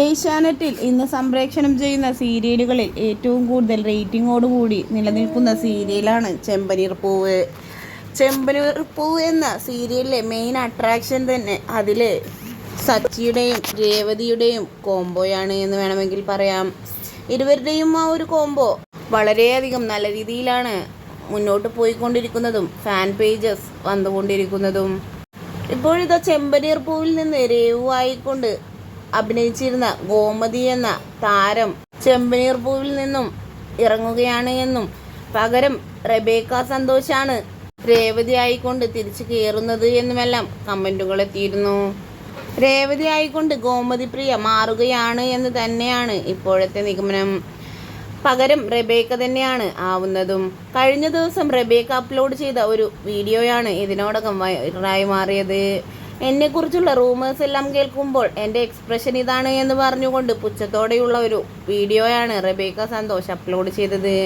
ഏഷ്യാനെറ്റിൽ ഇന്ന് സംപ്രേക്ഷണം ചെയ്യുന്ന സീരിയലുകളിൽ ഏറ്റവും കൂടുതൽ റേറ്റിംഗോടുകൂടി നിലനിൽക്കുന്ന സീരിയലാണ് ചെമ്പനീർ പൂവ്. ചെമ്പനീർ പൂവ് എന്ന സീരിയലിലെ മെയിൻ അട്രാക്ഷൻ തന്നെ അതിലെ സച്ചിയുടെയും രേവതിയുടെയും കോംബോയാണ് എന്ന് വേണമെങ്കിൽ പറയാം. ഇരുവരുടെയും ആ ഒരു കോംബോ വളരെയധികം നല്ല രീതിയിലാണ് മുന്നോട്ട് പോയിക്കൊണ്ടിരിക്കുന്നതും ഫാൻ പേജസ് വന്നുകൊണ്ടിരിക്കുന്നതും. ഇപ്പോഴിതാ ചെമ്പനീർ പൂവിൽ നിന്ന് രേവുവായിക്കൊണ്ട് അഭിനയിച്ചിരുന്ന ഗോമതി എന്ന താരം ചെമ്പനീർ പൂവിൽ നിന്നും ഇറങ്ങുകയാണ് എന്നും പകരം റബേക്ക സന്തോഷാണ് രേവതി ആയിക്കൊണ്ട് തിരിച്ചു കയറുന്നത് എന്നുമെല്ലാം കമന്റുകൾ എത്തിയിരുന്നു. രേവതി ആയിക്കൊണ്ട് ഗോമതി പ്രിയ മാറുകയാണ് എന്ന് തന്നെയാണ് ഇപ്പോഴത്തെ നിഗമനം. പകരം റെബേക്ക തന്നെയാണ് ആവുന്നതും. കഴിഞ്ഞ ദിവസം റെബേക്ക അപ്ലോഡ് ചെയ്ത ഒരു വീഡിയോയാണ് ഇതിനോടകം വൈറലായി മാറിയത്. എന്നെക്കുറിച്ചുള്ള റൂമേഴ്സ് എല്ലാം കേൾക്കുമ്പോൾ എന്റെ എക്സ്പ്രഷൻ ഇതാണ് എന്ന് പറഞ്ഞുകൊണ്ട് പുച്ഛത്തോടെയുള്ള ഒരു വീഡിയോയാണ് റബേക്ക സന്തോഷ് അപ്ലോഡ് ചെയ്തത്.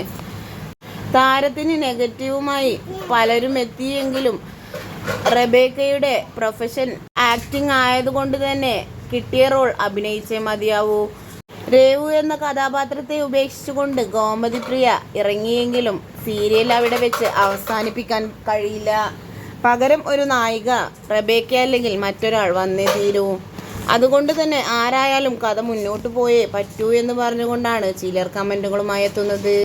താരത്തിന് നെഗറ്റീവുമായി പലരും എത്തിയെങ്കിലും റബേക്കയുടെ പ്രൊഫഷൻ ആക്ടിംഗ് ആയതുകൊണ്ട് തന്നെ കിട്ടിയ റോൾ അഭിനയിച്ചേ മതിയാവൂ. രേവു എന്ന കഥാപാത്രത്തെ ഉപേക്ഷിച്ചുകൊണ്ട് ഗോമതി പ്രിയ ഇറങ്ങിയെങ്കിലും സീരിയൽ അവിടെ വെച്ച് അവസാനിപ്പിക്കാൻ കഴിയില്ല. പകരം ഒരു നായിക റബേക്ക അല്ലെങ്കിൽ മറ്റൊരാൾ വന്നേ തീരൂ. അതുകൊണ്ട് തന്നെ ആരായാലും കഥ മുന്നോട്ട് പോയേ പറ്റൂ എന്ന് പറഞ്ഞുകൊണ്ടാണ് ചിലർ കമന്റുകളുമായി എത്തുന്നത്.